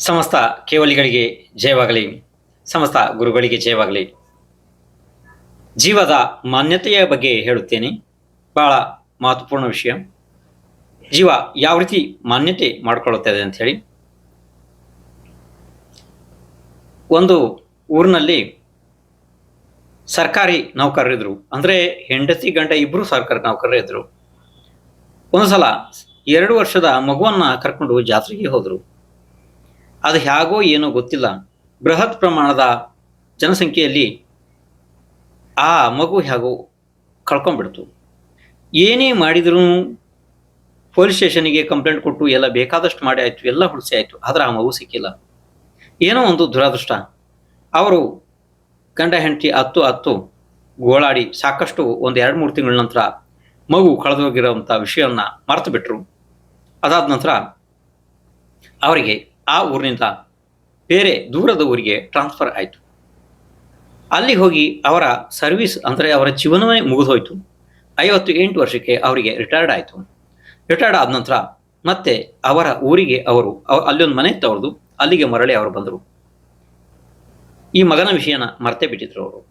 ಸಮಸ್ತ ಕೇವಲಿಗಳಿಗೆ ಜಯವಾಗಲಿ. ಸಮಸ್ತ ಗುರುಗಳಿಗೆ ಜಯವಾಗಲಿ. ಜೀವದ ಮಾನ್ಯತೆಯ ಬಗ್ಗೆ ಹೇಳುತ್ತೇನೆ. ಬಹಳ ಮಹತ್ವಪೂರ್ಣ ವಿಷಯ. ಜೀವ ಯಾವ ರೀತಿ ಮಾನ್ಯತೆ ಮಾಡಿಕೊಳ್ಳುತ್ತದೆ ಹೇಳಿ. ಒಂದು ಊರಿನಲ್ಲಿ ಸರ್ಕಾರಿ ನೌಕರರಿದ್ರು ಅಂದರೆ ಹೆಂಡತಿ ಗಂಡ ಇಬ್ಬರು ಸರ್ಕಾರಿ ನೌಕರರಿದ್ರು ಒಂದು ಸಲ ಎರಡು ವರ್ಷದ ಮಗುವನ್ನ ಕರ್ಕೊಂಡು ಜಾತ್ರೆಗೆ ಹೋದರು. ಅದು ಹೇಗೋ ಏನೋ ಗೊತ್ತಿಲ್ಲ. ಬೃಹತ್ ಪ್ರಮಾಣದ ಜನಸಂಖ್ಯೆಯಲ್ಲಿ ಆ ಮಗು ಹೇಗೋ ಕಳ್ಕೊಂಡ್ಬಿಡ್ತು. ಏನೇ ಮಾಡಿದರೂ ಪೊಲೀಸ್ ಸ್ಟೇಷನಿಗೆ ಕಂಪ್ಲೇಂಟ್ ಕೊಟ್ಟು ಎಲ್ಲ ಬೇಕಾದಷ್ಟು ಮಾಡಿ ಆಯಿತು, ಎಲ್ಲ ಹುಡಿಸಿ ಆಯಿತು, ಆದರೆ ಆ ಮಗು ಸಿಕ್ಕಿಲ್ಲ. ಏನೋ ಒಂದು ದುರಾದೃಷ್ಟ. ಅವರು ಗಂಡ, ಹೆಂಡತಿ ಹತ್ತು ಹತ್ತು ಗೋಳಾಡಿ ಸಾಕಷ್ಟು ಒಂದು ಎರಡು ಮೂರು ತಿಂಗಳ ನಂತರ ಮಗು ಕಳೆದೋಗಿರೋವಂಥ ವಿಷಯವನ್ನು ಮರೆತು ಬಿಟ್ಟರು ಅದಾದ ನಂತರ ಅವರಿಗೆ ಆ ಊರಿನಿಂದ ಬೇರೆ ದೂರದ ಊರಿಗೆ ಟ್ರಾನ್ಸ್ಫರ್ ಆಯಿತು. ಅಲ್ಲಿ ಹೋಗಿ ಅವರ ಸರ್ವಿಸ್ ಅಂದರೆ ಅವರ ಜೀವನವೇ ಮುಗಿದೋಯ್ತು. ಐವತ್ತು ಎಂಟು ವರ್ಷಕ್ಕೆ ಅವರಿಗೆ ರಿಟೈರ್ಡ್ ಆಯಿತು. ರಿಟೈರ್ಡ್ ಆದ ನಂತರ ಮತ್ತೆ ಅವರ ಊರಿಗೆ ಅವರು ಅವ- ಅಲ್ಲೊಂದು ಮನೆ ತವರ್ದು ಅಲ್ಲಿಗೆ ಮರಳಿ ಅವರು ಬಂದರು. ಈ ಮಗನ ವಿಷಯನ ಮರ್ತೇ ಬಿಟ್ಟಿದ್ರು ಅವರು.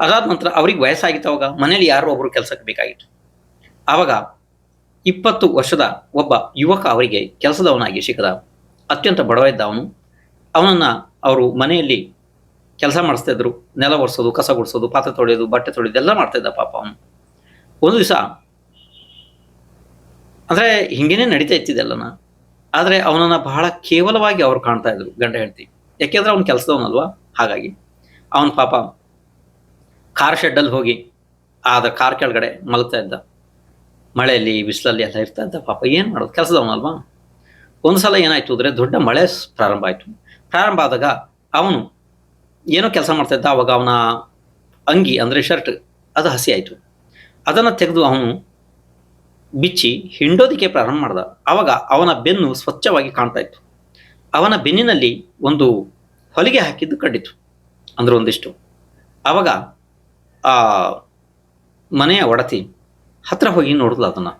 ಅದಾದ ನಂತರ ಅವ್ರಿಗೆ ವಯಸ್ಸಾಗಿತ್ತು ಅವಾಗ. ಮನೇಲಿ ಯಾರೋ ಒಬ್ಬರು ಕೆಲಸಕ್ಕೆ ಬೇಕಾಗಿತ್ತು. ಆವಾಗ ಇಪ್ಪತ್ತು ವರ್ಷದ ಒಬ್ಬ ಯುವಕ ಅವರಿಗೆ ಕೆಲಸದವನಾಗಿ ಸಿಕ್ಕದ. ಅತ್ಯಂತ ಬಡವ ಇದ್ದ ಅವನು. ಅವನನ್ನು ಅವರು ಮನೆಯಲ್ಲಿ ಕೆಲಸ ಮಾಡಿಸ್ತಾ ಇದ್ರು. ನೆಲ ಒರೆಸೋದು, ಕಸ ಗುಡಿಸೋದು, ಪಾತ್ರೆ ತೊಳೆಯೋದು, ಬಟ್ಟೆ ತೊಳೆಯೋದು ಎಲ್ಲ ಮಾಡ್ತಾ ಇದ್ದ ಪಾಪ ಅವನು. ಒಂದು ದಿವಸ, ಅಂದರೆ ಹಿಂಗೇನೆ ನಡೀತಾ ಇತ್ತಿದ್ದೆಲ್ಲನ ಆದರೆ ಅವನನ್ನು ಬಹಳ ಕೇವಲವಾಗಿ ಅವ್ರು ಕಾಣ್ತಾ ಇದ್ರು, ಗಂಡ ಹೆಂಡತಿ. ಯಾಕೆಂದ್ರೆ ಅವ್ನು ಕೆಲಸದವನಲ್ವಾ? ಹಾಗಾಗಿ. ಅವನ ಪಾಪ ಕಾರ್ ಶೆಡ್ಡಲ್ಲಿ ಹೋಗಿ ಆದ ಕಾರ್ ಕೆಳಗಡೆ ಮಲಗ್ತಾ ಇದ್ದ. ಮಳೆಯಲ್ಲಿ, ಬಿಸಿಲಲ್ಲಿ ಎಲ್ಲ ಇರ್ತಾ ಇದ್ದ ಪಾಪ. ಏನು ಮಾಡೋದು? ಕೆಲಸದವನಲ್ವಾ? ಒಂದು ಸಲ ಏನಾಯ್ತು ಅಂದ್ರೆ ದೊಡ್ಡ ಮಳೆ ಪ್ರಾರಂಭ ಆಯಿತು. ಪ್ರಾರಂಭ ಆದಾಗ ಅವನು ಏನೋ ಕೆಲಸ ಮಾಡ್ತಾ ಇದ್ದ, ಅವಾಗ ಅವನ ಅಂಗಿ ಅಂದರೆ ಶರ್ಟ್ ಅದು ಹಸಿ ಆಯಿತು. ಅದನ್ನು ತೆಗೆದು ಅವನು ಬಿಚ್ಚಿ ಹಿಂಡೋದಿಕ್ಕೆ ಪ್ರಾರಂಭ ಮಾಡ್ದ. ಆವಾಗ ಅವನ ಬೆನ್ನು ಸ್ವಚ್ಛವಾಗಿ ಕಾಣ್ತಾ ಇತ್ತು. ಅವನ ಬೆನ್ನಿನಲ್ಲಿ ಒಂದು ಹೊಲಿಗೆ ಹಾಕಿದ್ದು ಕಂಡಿತು ಅಂದ್ರೆ ಒಂದಿಷ್ಟು. ಆವಾಗ ಆ ಮನೆಯ ಒಡತಿ ಹತ್ರ ಹೋಗಿ ನೋಡಿದ್ಲು ಅದನ್ನು.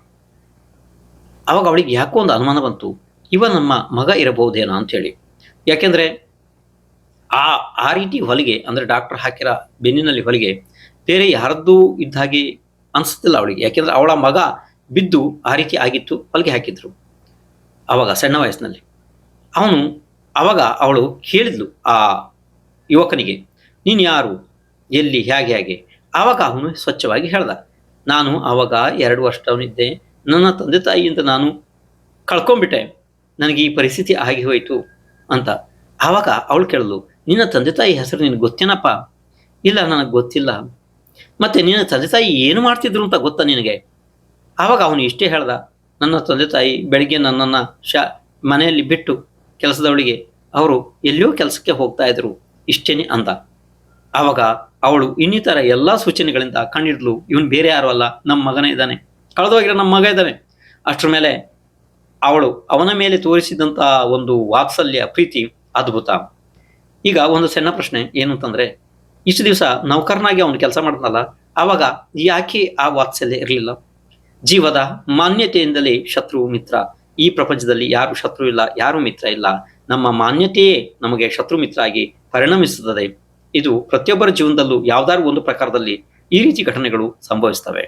ಆವಾಗ ಅವಳಿಗೆ ಯಾಕೋ ಒಂದು ಅನುಮಾನ ಬಂತು. ಇವ ನಮ್ಮ ಮಗ ಇರಬಹುದೇನೋ ಅಂಥೇಳಿ. ಯಾಕೆಂದರೆ ಆ ಆ ರೀತಿ ಹೊಲಿಗೆ, ಅಂದರೆ ಡಾಕ್ಟರ್ ಹಾಕಿರ ಬೆನ್ನಿನಲ್ಲಿ ಹೊಲಿಗೆ ಬೇರೆ ಯಾರದ್ದು ಇದ್ದ ಹಾಗೆ ಅನಿಸ್ತಿಲ್ಲ ಅವಳಿಗೆ. ಯಾಕೆಂದರೆ ಅವಳ ಮಗ ಬಿದ್ದು ಆ ರೀತಿ ಆಗಿತ್ತು, ಹೊಲಿಗೆ ಹಾಕಿದ್ರು ಆವಾಗ ಸಣ್ಣ ವಯಸ್ಸಿನಲ್ಲಿ. ಅವನು ಆವಾಗ ಅವಳು ಕೇಳಿದ್ಲು ಆ ಯುವಕನಿಗೆ, ನೀನು ಯಾರು? ಎಲ್ಲಿ? ಹೇಗೆ? ಹೇಗೆ? ಆವಾಗ ಅವನು ಸ್ವಚ್ಛವಾಗಿ ಹೇಳ್ದ, ನಾನು ಆವಾಗ ಎರಡು ವರ್ಷದವನಿದ್ದೆ. ನನ್ನ ತಂದೆ ತಾಯಿಯಿಂದ ನಾನು ಕಳ್ಕೊಂಡ್ಬಿಟ್ಟೆ. ನನಗೆ ಈ ಪರಿಸ್ಥಿತಿ ಆಗಿ ಹೋಯಿತು ಅಂತ. ಆವಾಗ ಅವಳು ಕೇಳಲು, ನಿನ್ನ ತಂದೆ ತಾಯಿ ಹೆಸರು ನಿನಗೆ ಗೊತ್ತೇನಪ್ಪ? ಇಲ್ಲ, ನನಗೆ ಗೊತ್ತಿಲ್ಲ. ಮತ್ತೆ ನಿನ್ನ ತಂದೆ ತಾಯಿ ಏನು ಮಾಡ್ತಿದ್ರು ಅಂತ ಗೊತ್ತಾ ನಿನಗೆ? ಆವಾಗ ಅವನು ಇಷ್ಟೇ ಹೇಳ್ದ, ನನ್ನ ತಂದೆ ತಾಯಿ ಬೆಳಿಗ್ಗೆ ನನ್ನನ್ನು ಶಾ, ಮನೆಯಲ್ಲಿ ಬಿಟ್ಟು ಕೆಲಸದವಳಿಗೆ, ಅವರು ಎಲ್ಲಿಯೋ ಕೆಲಸಕ್ಕೆ ಹೋಗ್ತಾ ಇದ್ರು, ಇಷ್ಟೇನೆ ಅಂದ ಆವಾಗ ಅವಳು ಇನ್ನಿತರ ಎಲ್ಲ ಸೂಚನೆಗಳಿಂದ ಕಂಡಿಡ್ಲು ಇವನು ಬೇರೆ ಯಾರು ಅಲ್ಲ? ನಮ್ಮ ಮಗನೇ ಇದ್ದಾನೆ. ಕಳೆದೋಗಿರೋ ನಮ್ಮ ಮಗ ಇದ್ದಾನೆ. ಅಷ್ಟರ ಮೇಲೆ ಅವಳು ಅವನ ಮೇಲೆ ತೋರಿಸಿದಂತಹ ಒಂದು ವಾತ್ಸಲ್ಯ, ಪ್ರೀತಿ, ಅದ್ಭುತ. ಈಗ ಒಂದು ಸಣ್ಣ ಪ್ರಶ್ನೆ ಏನು ಅಂತಂದ್ರೆ ಇಷ್ಟು ದಿವಸ ನೌಕರನಾಗಿ ಅವನು ಕೆಲಸ ಮಾಡ್ತಾನಲ್ಲ ಆವಾಗ ಯಾಕೆ ಆ ವಾತ್ಸಲ್ಯ ಇರಲಿಲ್ಲ? ಜೀವದ ಮಾನ್ಯತೆಯಿಂದಲೇ ಶತ್ರು ಮಿತ್ರ. ಈ ಪ್ರಪಂಚದಲ್ಲಿ ಯಾರು ಶತ್ರು ಇಲ್ಲ, ಯಾರು ಮಿತ್ರ ಇಲ್ಲ. ನಮ್ಮ ಮಾನ್ಯತೆಯೇ ನಮಗೆ ಶತ್ರು ಮಿತ್ರ ಆಗಿ ಪರಿಣಮಿಸುತ್ತದೆ. ಇದು ಪ್ರತಿಯೊಬ್ಬರ ಜೀವನದಲ್ಲೂ ಯಾವ್ದಾದ್ರು ಒಂದು ಪ್ರಕಾರದಲ್ಲಿ ಈ ರೀತಿ ಘಟನೆಗಳು ಸಂಭವಿಸ್ತವೆ.